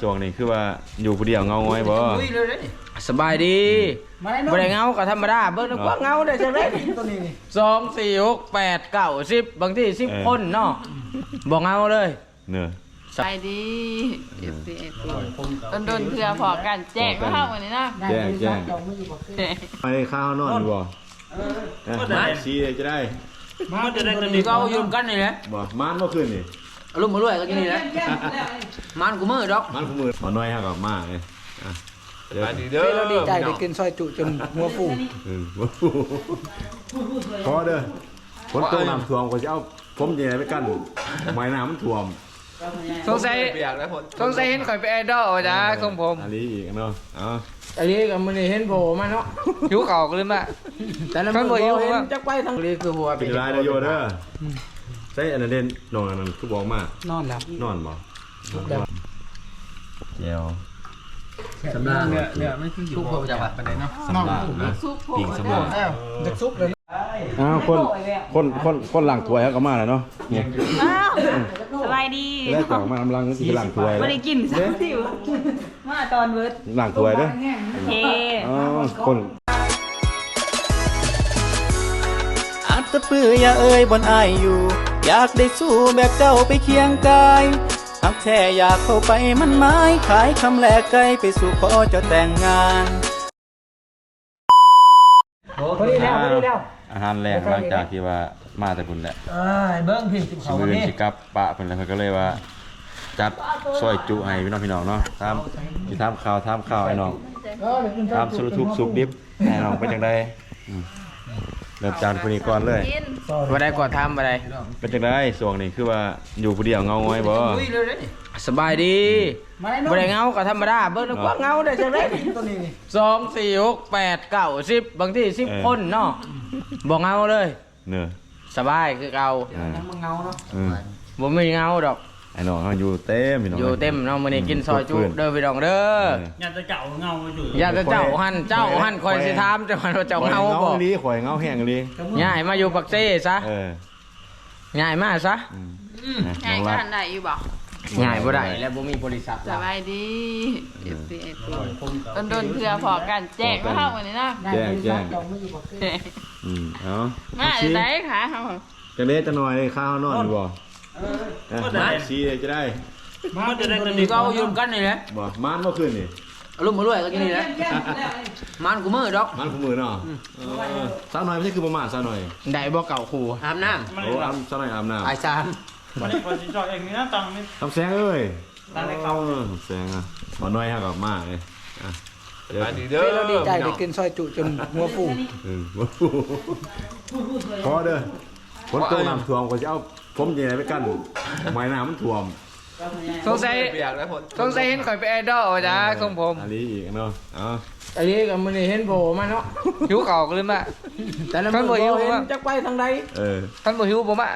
ช่วงนี้คือว่าอยู่ผู้เดียวเงาง้อยบ่สบายดีมาได้บ่ได้เงาก็ธรรมดาเบิ่งนึกว่าเงาได้จังได๋ตัวนี้นี่สองสี่หกแปดเก้าสิบบางที่สิบคนเนาะบ่เงาเลยเนอะไปดีเอฟซีเอฟซีโดนโดนเพื่อพอกันแจกไว้ห้าวันนี้นะแจ้งแจ้งจองมืออยู่บ่คือแจกไปข้าวนอนอยู่บ่เออมาชี้เลยจะได้มาจะได้ตัวนี่นี้ก็เอายืมกันนี่แหละบ่มานเมื่อคืนนี่ อารมณ์มาด้วยก็กินนี่แหละมันกูมือดอกมานคู่มือมาน้อยฮะกับมาเลยอะเดี๋ยวเฮ้ยเราดีใจได้กินซอยจุจนหัวฟูเออบ่พอเด้อฝนตกน้ำท่วมก็จะเอาผมยังไงไปกั้นไม้น้ำมันท่วมสงสัยสงสัยเห็นข่อยไปนไอดอลจ้าทรงผมอันนี้อีกเนาะเอ๋ออันนี้ก็มื้อนี้เห็นโผล่มาเนาะหิวข้าวก็เลยมาแต่ละมื้อบ่หิวเห็นจักไปทั้งนี้คือหัวเป็นไรนะโยเด้อ ใช่อันนั้นเด่นนอนอันนั้นคือบอกมานอนแล้วนอนบ่เจียวสำราญเนี่ยเนี่ยไม่คืออยู่ทุกคนจะว่าปานใดเนาะสำลักนะซุปโผล่ปิ่งสำลักแล้วจะซุกเลยอ้าวคนคนคนคนหลังถวยเขาก็มาแล้วเนาะเนี่ยอ้าวสบายดีแล้วจากมากำลังสิหลังถวยไม่ได้กินสักสิวมาตอนเวิร์ดหลังถวยเด้อโอเคอ๋อคนอาจจะเปื่ออย่าเอ่ยบนอายอยู่ อยากได้สู้แบบเจ้าไปเคียงกายหักแท้อยากเข้าไปมันไม้ขายคำแลกไกลไปสู่ขอเจะแต่งงานพอดีแล้วพอดีแล้ว อาหารแรงหลังจากที่ว่ามาแต่พุ่นแหละเอ้ยเบิ้งพี่จิบสิเขามื้วัอนนี้สิกลับปะเพิ่นแล้วเพิ่นก็เลยว่า จัดซอยจุให้พี่น้องพี่น้องเนาะตามสิถามข่าวถามข่าวไอ้น้องเออเดี๋ยวคุณถามสุรทุกข์สุขดิบไอ้น้องเป็นจังไดอืม เริ่มจากคนนี้ก่อนเลยกินบ่ได้กดทำบ่ได้เป็นจังไดช่วงนี้คือว่าอยู่ผู้เดียวเงาง้อยบ่สบายดีมาได้บ่ได้เงาก็ธรรมดาเบิ่งนึกว่าเงาได้จังได๋ตัวนี้นี่สองสี่หกแปดเก้าสิบบางที่สิบคนเนาะบ่เงาเลยเนอะสบายคือเก่าอ่ายังมึงเงาเนาะอืมบ่มีเงาดอกไอ้น้องเขาอยู่เต็มพี่น้อง อยู่เต็มเนาะมื้อนี้กินซอยจุเพิ่นเด้อพี่น้องเด้ออยากจะเก่าเงาอยู่อย่าจะเจ้าหันเจ้าหันคอยสิถามเจ้าหันว่าเจ้าเงาบ่ข่อยลีข่อยเงาแห้งลีย้ายมาอยู่ปักเซ่ซะเออย้ายมาซะอืมไงก็ทันได้อยู่บอกย้ายบ่ได้แล้วบ่มีบริษัทสบายดีเอฟซีเอฟซีโดนโดนเพื่อพอกันแจกไว้ห้าวันนี้นะแจ้งแจ้งจองมืออยู่บ่คือแจกอืมเอามาจะได้ค่ะเขาจะเล็จะหน่อยข้าวนอนอยู่บ่เออ มาชี้เลยจะได้มาจะได้ตัวนี่นี้ก็เอายืมกันนี่แหละบ่มานเมื่อคืนนี่อารมณ์มาด้วยก็กินนี่แหละมันกูมือดอกมานคู่มือเนาะสาวหน่อยไม่ใช่คือประมาทสาวหน่อยได้บ่เก่าขู่อาบน้ำโอ้อาบสาวหน่อยอาบน้ำไอซานมันได้คนสิจอยเองนี่นะตังนี่ำทำแสงเอ้ยตังให้เขาทำแสงอะบ่น้อยฮะกับมาเลยอะเดี๋ยวเราดีใจได้กินซอยจุจนหัวฟูเออบ่พอเด้อฝนตกน้ำท่วมก็จะเอา ผมยังไงไปกั้นไม้น้ำมันท่วมสงสัยสงสัยเห็นข่อยไปนไอดอลจ้าทรงผม อันนี้อีกเนาะเอ๋อ อันนี้ก็มื้อนี้เห็นโผล่มาเนาะหิวข้าวก็เลยมา แต่ละมื้อบ่หิวเห็นจักไปทางใดเออ ท่านบ่หิวบ่มา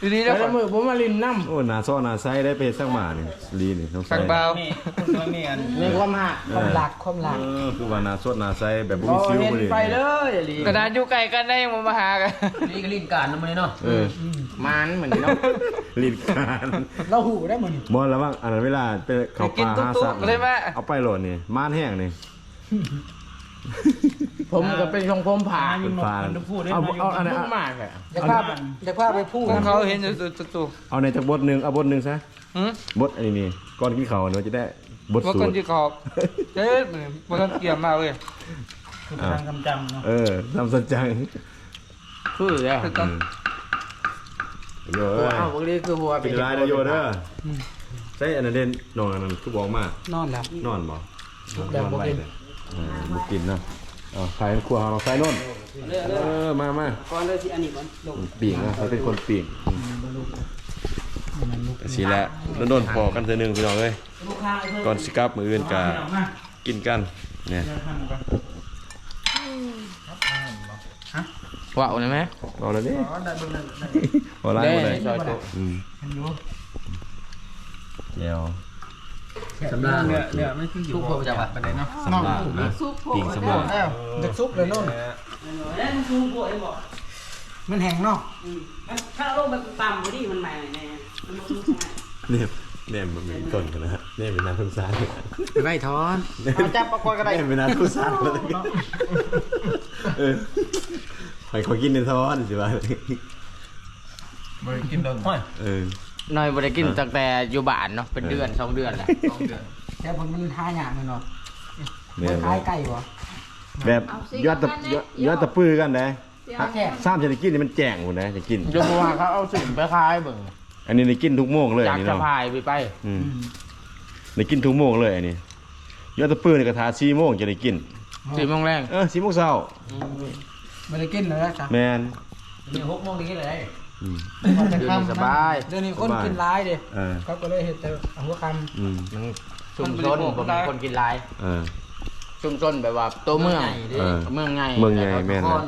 ทีนี้แล้วมื้อผมมาลินน้ำโอ้หนาซ้อหนาไซได้ไปสักหมานี่ลีนี่ต้องใส่สั่งเบานี่คนน้อยมีอันในความหักความหลักความหลักเออคือว่าหนาสดหนาไซแบบบ่บ่มีซิวเห็นบ่เลยไปเลยอลีกระดานอยู่ไกลกันได้ยังบ่มาหากันนี่ก็ลินการนำมื้อนี้เนาะเออมันเหมือนเนาะลีดการเราหูได้เหมือนบ่ระวังอันนั้นเวลาไปเข้าป่าหาสัตว์กินตุ๊กๆเลยแม่เอาไปโหลดนี่ม่านแห้งนี่ ผมก็เป็นของผมผ่าอายุนกผ่านมันจะพูดได้เอามาอยู่เอาอันนั้นลูกมากเลยจะพาไปจะพาไปพูดเขาเห็นอยู่ตุ๊กเอาในจากบทหนึงเอาบทหนึงซะๆหืมบทอันนี้นี่ก่อนกินข้าวเนาะจะได้บทว่าสูคนตรที่ขอบเจ๊มันก็เกี่ยมมากเลยคือทางกำจำเนาะเออทำสัจจังคือแล้วอืมโยเอ้ยอ้าวพวกนี้คือหัวเป็นไรนะโยเด้อใช่อันนั้นเด่นนอนอันนั้นคือบอกมานอนแล้วนอนบ่แบบนอนบ่ไว้กินเลยเออ บ่กินเนาะเอาใส่ครัวเราใส่นนเออมามาก่อนเลยที่อันนี้มันลงปีกนะเขาเป็นคนปีกสีแหละโดนๆพอกันเทื่อหนึงพี่น้องเอ้ยก่อนสิกลับมื้ออื่นก็เอามากินกันเนี่ยเดี๋ยวทำก่อนว่าวนะไหมเอาแล้วดิพอล้างได้หมดเลยซอยจุอืมเดี๋ยว สำราญเดี๋ยวเดี๋ยวไม่คืออยู่ทุกคนจะวัดไปไหนเนาะสำลักนะซุปโผล่ปีกสำลักแล้วจะซุกเลยโน่นมันแห้งเนาะถ้าเอาลงไปต่ำกว่านี้มันใหม่แน่มันบ่รู้ใช่ไหมเนี่ยเนี่ยมันมีต้นกันนะฮะเนี่ยเป็นนาทุนซานไปทอนเอาจับปลากรก็ได้ เนี่ยเป็นนาทุนซานเลยเออให้เขากินในท้อนสิวะบริกินโดนห้อยเออ หน่อยบ่ได้กินตั้งแต่อยู่บ้านเนาะเป็นเดือนสองเดือนแหละแต่ผลมันหาหยาบมันเนาะเนี่ยคล้ายไก่บ่แบบยอดตะยอดยอดตะปื้อกันนะถ้าแค่ซ้ำจะได้กินนี่มันแจ่งหมดนะจะกินยกว่าเขาเอาสิ่งไปขายเบิ่งอันนี้ได้กินทุกโมงเลยจากอันนี่สะเนาะพายไปไปอืมได้กินทุกโมงเลยอันนี้ยอดตะปื้อนี่กระทาสี่โมงจะได้กินสี่โมงแรงเออสี่โมงเช้าไม่ได้กินเลยนะจ๊ะแมนเดี๋ยวหกโมงได้กินเลย อืมเดือนนี้สบาย เดี๋ยวนี้คนกินร้ายเด้เออ เขาก็เลยเห็ดแต่หัวคอืมมันชุมชนผมเป็นคนกินหลายเออ ชุมชนแบบว่าตัวเมือง เออ เมืองไงเมืองไงแม่นนะ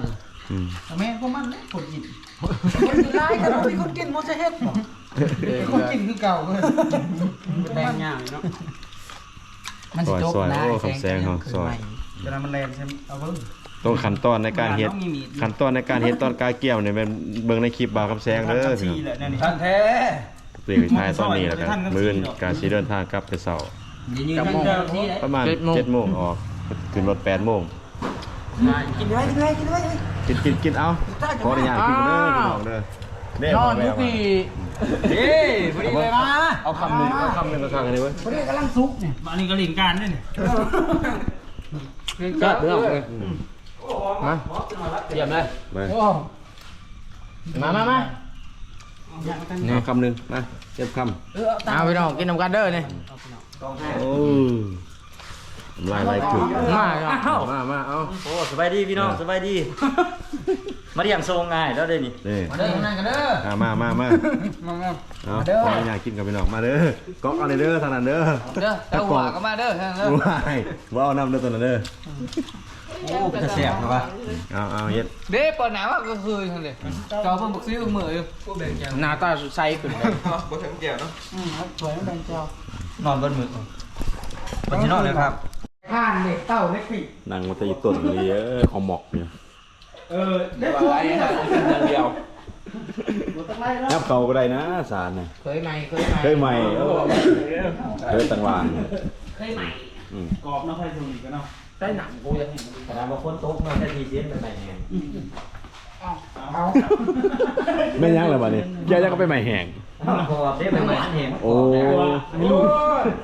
อืมำแต่แม่พวกมันเนี่ยคนกินคนกินร้ายแต่ว่ามีคนกินมันจะเฮ็ดบ่เออคนกินคือเก่าเลยแดงย่างเนาะมันสิจบซอยๆนะโอ้คำแซงเขาซอยเวลามันแรงใช่ไหมเอาเพิ่ง ต้องขั้นตอนในการเฮ็ดต้องมีมีดขั้นตอนในการเฮ็ดตอนกายเกี่ยวเนี่ยเป็นเบิ่งในคลิปบาวคำแซงเด้อพี่ทีน้องแหละเนี่ยนี่ท่านแท้ตัวเองถ่ายตอนนี้แล้วกันมื้อนการสิเดินทางกลับแต่เช้ายืนยืนกันเจ้าที่ไหนประมาณ7โมงออกขึ้นรถ8โมงกินไว้กินไว้กินไว้กินกินกินเอาขออนุญาตกินเด้อพี่น้องเด้อเด้นอนแม่ทุกทีเฮ้ยพอดีเลยมาเอาคำหนึงเอาคำหนึงก็ทางอันนี้เว้ยพอดีกำลังซุกเนี่ยอันนี้ก็ลิงการด้วยนี่ก็เรื่องเลย มาเยี่ยมเลยมาโอ้มามามาเอาคำหนึงมาเจ็บคำเออตาเอาไปน้องกินน้ำกันเด้อนี่โอ้น้ำลายไหลถึงมาเอามามาเอาโอ้สบายดีพี่น้องสบายดี มาเรียงทรงง่ายแล้วเด้นี่นี่มาเด้อนั่งกันเด้ออ่ามามามามามาเอาขออนุญาตกินกับพี่น้องมาเด้อก๊อกเอาเลยเด้อทางนั้นเด้อเด้อเต้าหัวก็มาเด้อทางเด้อว้ายว้าวน้ำเด้อตัวนั้นเด้อ โอ้จะแสบหรอวะเอาเอาเฮ็ดเด้เปิดหนาวก็คือทางเด้จอเพิ่งบักซื้อมืออยู่หน้าตาสุดใสขึ้นเลยอืมสวยมันเป็นเจ้านอนบนมือคนที่นอนเลยครับข้านเด็กเต้าเล็กปีนั่งมาตีต้นเลยเออเขาหมอกเนี่ยได้พวกนี้เดียวนับเขาก็ได้นะสารน่ะเคยไหมเคยไหมเคยใหม่โอ้เคยต่างวานเคยไหมอืมกรอบเนาะใครทรงอีกก็เนาะ ได้หนังกูจะเห็นแต่บางคนโต๊ะมาแค่ทีเสียนเป็นไงไงเอาแม่นยังเลยบ่เนี่ยแกยังก็ไปใหม่แห้งกรอบได้เป็นไงเห็นโอ้ไอ้ลูก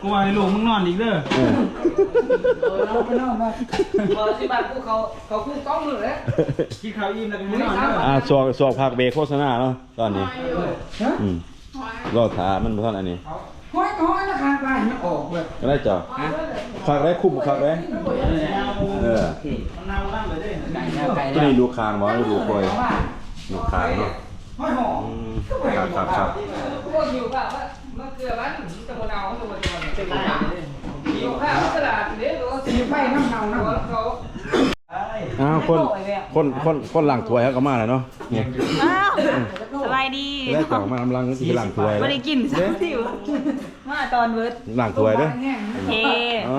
กูว่าไอ้ลูกมึงนอนอีกเด้อเออเราไปนอนมาเออที่บ้านกูเขาเขาคู่กล้องมือเลยกินข้าวอิ่มแล้วก็มึงนอนเด้ออ่าสวกสวกพักเบรกโฆษณาเนาะตอนนี้อืมรอถามันบ่ทันอันนี้ห้อยห้อยราคาไปมันออกเลยก็ได้จ้ะ พักได้คุ้มพักได้เออมันน่ารักเลยเด้ไก่แล้วไก่ที่แล้วนี่ดูคางบ่ดูคอยดูคางเนาะห้อยหอมอืมครับครับครับพวกอยู่แบบว่ามันเกลือมันจะมาเอาตัวเดียวเป็นไรอยู่ข้าวตลาดเดี๋ยวเราสีไฟน้ำเนาน้ำเขา อ้าวคนคนคนคนหลังถ้วยเขาก็มาแล้วเนาะเนี่ยอ้าวสบายดีได้จ่องมาลำลังที่หลังถ้วยไม่ได้กินสักสิวมาตอนเวิร์ดหลังถ้วยเด้อโอเคอ๋อ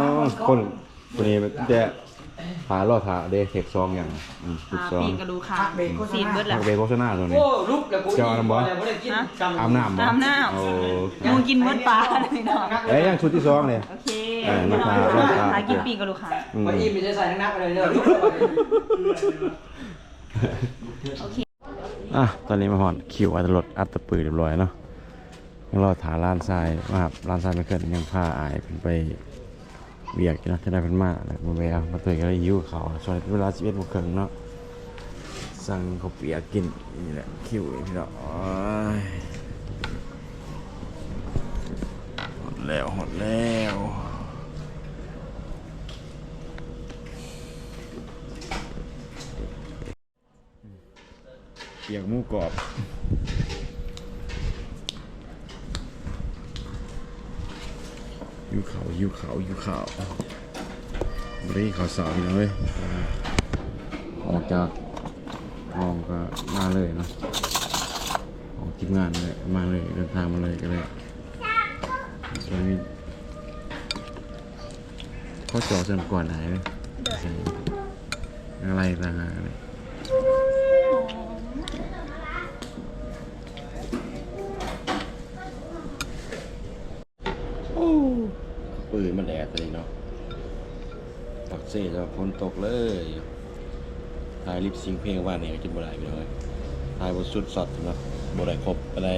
คนคนนี้จะหารอดหาเดเทคซองอย่างอืมทุกอ่าซองปีกกระดูกขาซีดเบิร์ดพัละกเบรกโฆษณาตัวนี้โอ้รูปแล้วกูเจ้าน้ำบ่ฮะอาบน้ำบ่น้ำหน้าโอ้มูกินเบิร์ดปลาเลยเนาะเอ้ยยังชุดที่สองเนี่ยโอเค เออราคาราคาหากินปีกกระดูกขาอืมวันนี้ไม่ใช่ใส่นักอะไรเลยโอเค อะ ตอนนี้มาหอนคิวอัตรถอัตตปือเรียบร้อยเนาะยังรอถาล้านทรายมาครับล้านทรายไม่เกินยังพาอายเป็นไปเบียกอยู่เนาะจะได้เป็นมาแล้วมาแววมาตัวก็ได้ยิ้วเขาช่วงเวลาสิบเอ็ดโมงครึ่งเนาะสั่งข้าวเปียกกินนี่แหละคิวพี่เนาะโอ้ยหมดแล้วหมดแล้ วเปียกหมูกรอบยูเขายูเขายูเขาบริเขาสาวพี่น้องเว้ยออกจากห้องก็มาเลยเนาะออกทีมงานเลยมาเลยเดินทางมาเลยก็เลยก็มีข้อจอเสริมก่อนหายเลยอะไรต่างหากเลย ซ่จะฝนตกเลยถ่ายลิปซิงเพลงว่าเนี่ก็จะบ่ได้พี่น้องเอ้ยถ่ายบ่สุดสดสำหรับบ่ได้ครบอะไร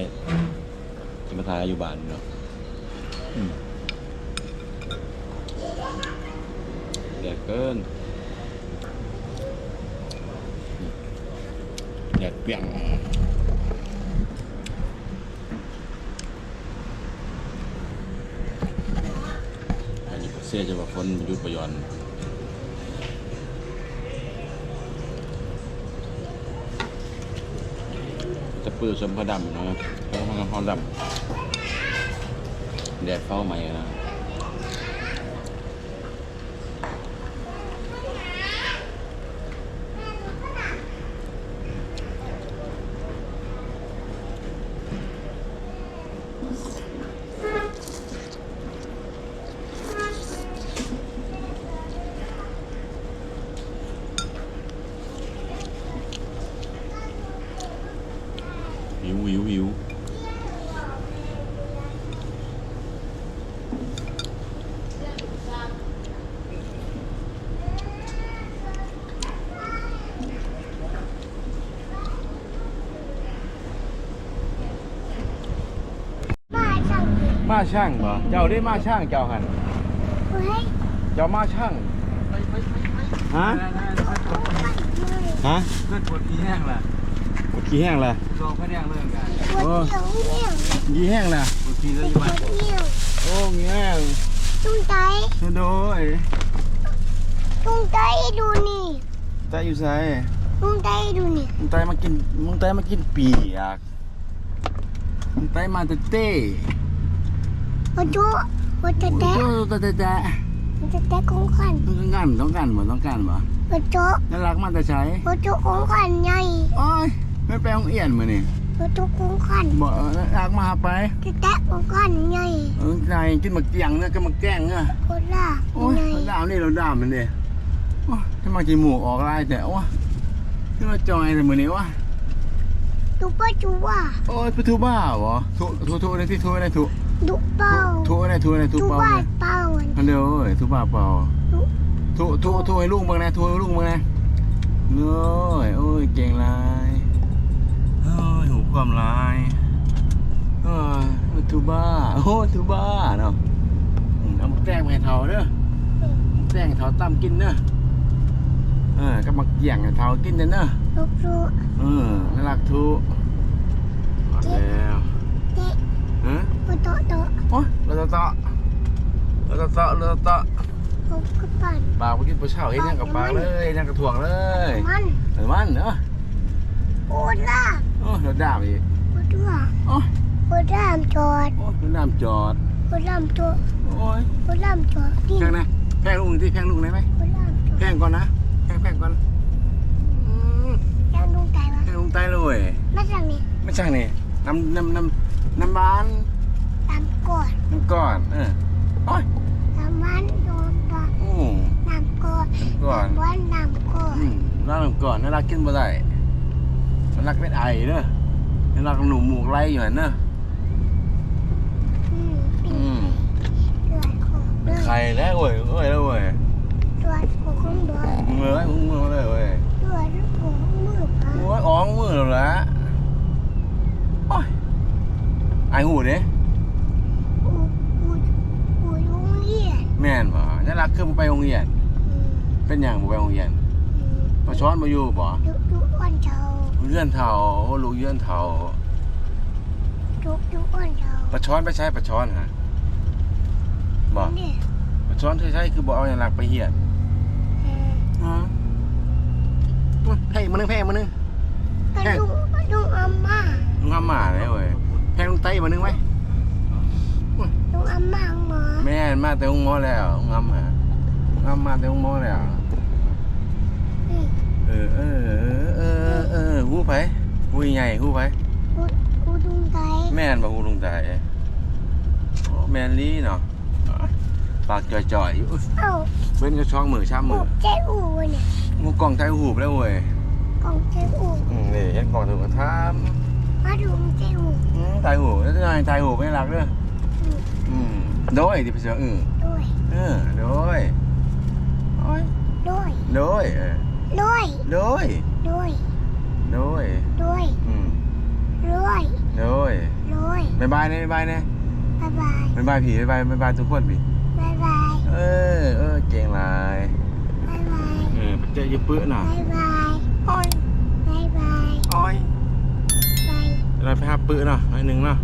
จะมาถ่ายอยู่บ้านเนาะอืมแดดเกินแดดเปียงอันนี้เสียจะว่าคนยุดประยอน จะปื้อสมพระดำนะเพราะมันก็พอดำแดดเฝ้าใหม่นะ หิวหิวหิวมาช่างบ่เจ้าได้ ขี้แห้งล่ะขี้แห้งละลองพะแนงเรื่องกันโอ้ขี้แห้งละปวดขี้แล้วอยู่บ้านโอ้ขี้แห้งตุ้งใจโดยตุ้งใจดูนี่ตาอยู่ไสตุ้งใจดูนี่มึงตายมากินมึงตายมากินปีกมึงตายมาแต่เต้วัจุวัจะแตะโอ้แต่แต่แต่วัจะแตะของขันต้องการต้องการบ่ต้องการบ่วัจุน่ารักมาแต่ใช้วัจุของขันใหญ่โอ้ย ไม่ไปโรงเรียนมื้อนี่วัจุของขันบ่น่ารักมาหาไปจะแตะของขันใหญ่เออใจกินหมักเตียงเนื้อก็หมักแกงเนื้อโคล่าโอ้ยใหญ่เราดามนี่เราดามมันดิโอ้ยให้มากินหมูออกลายแต่โอ้ยที่มาจอยแต่มื้อนี้วะดูป้าจูว่าโอ้ยไปทุบ้าเหรอทุทุทุอะไรที่ทุอะไรทุดูเป้าทุอะไรทุอะไรทุดูเป่าบ้าเนี่ยเป้าอันเดียวเอ้ยทุบ้าเป่าดูทุทุทุให้ลุงบ้างนะทุให้ลุงบ้างนะเน้อยโอ้ยเก่งหลายโอ้ยหู ความลายเอ้ยทุบ้าโอ้ยทุบ้าเนาะอืมเอามาแกล้งให้เท่าเด้อแกล้งให้เท่าตั้มกินเด้อเออก็มาเกี่ยงให้เท่ากินเด้อเนาะลูกดูเออน่ารักทุหมดแล้วเด็กฮะวัโตโตโอ้ยเราจะเตาะเราจะเตาะเราจะเตาะเขาก็ปั่นปากไปกินปลาเช่าเห็นยังกับปากเลยเห็นยังกับถ่วงเลยมันเห็นมันเนาะโคล่า โอ้ยรถดามอีกวัดว่าโอ้ยวัดรามจอดโอ้ยรถดามจอดวัดรามจอดโอ้ยวัดรามจอดนี่แพงนะแพงลุงที่แพงลุงได้ไหมวัดรามจอดแพงก่อนนะแพงแพงก่อนอืมยังดูใจวะแพงลุงตายเลยมาจากนี่ไม่ใช่นี่น้ำน้ำน้ำน้ำบ้านตามก่อนน้ำก่อนเออโอ้ยตามวันโดนก่อนอืมน้ำก่อนก่อนวันน้ำก่อนอืมน่ารักก่อนน่ารักกินบ่ได้น่า รักเป็นไอเนอะน่ารักหนูหมูกไล่อยู่หั่นเนอะอืมเป็นอืมเดือดของเดือดไข่แล้วเว้ยเอ้ยแล้วเว้ยเดือดของเดือดมือไว้มึงมือเลยเว้ยเดือดของมือปลาโอ้ยอ้องมือแล้วละโอ้ยไอหูเด้อูอูอูโรงเรียนแม่นบ่น่ารักคือบ่ไปโรงเรียนอืมเป็นหยังบ่ไปโรงเรียนอืมมาช้อนบ่อยู่บ่ ดุดุอ้วนเจ้าเลื่อนเท่าโอ้ลูกเลื่อนเท่าดุดุอ้วนเจ้าปลาช้อนไปใช้ปลาช้อนฮะบ่เนี่ยปลาช้อนใช้คือบ่เอาอย่างหลักไปเหียดเอออ๋ออุ๊ยเพ่งมานึงเพ่งมานึงกระดุกระดุอาม่ามึงทำหมาเลยเว้ยแพงลงไตมานึงไหมดุอาม่าหมอแม่นมาแต่ห้องหมอแล้วงำฮะงำมาแต่ห้องหมอแล้วอืมเอเออเออเออหูไปหูใหญ่หูไปกูลุงใจแม่นบ่หูลุงไตแมนลี่เนาะปากจ่อยจ่อยเว้นก็ช่องมือช้ำมืหูอใจอูเนี่ยงูกล่องใจยหูบแล้วเว้ยกองใจอูอืมนี่ยันกล่องถึงกระทมาดุงใจอูำอืมไทยหูแล้วนายไทยหูไม่รักเลยออืมโดยที่ไปเสืออือด้วยเออโดยโอ้ยด้วยด้วยเออ ดยด้วยอืมด้วยโดยด้วยบ๊ายบายนะบ๊ายบายนะบ๊ายบายบ๊ายบายผีบ๊ายบายบ๊ายบายทุกคนพี่บ๊ายบายเออเออเก่งหลายบ๊ายบายเออไปเจอเยอะปื้อหน่อยบ๊ายบายอ้อยบ๊ายบายอ้อยบายเราไปหาปื้อหน่อยหน่อยหนึ่งเนาะ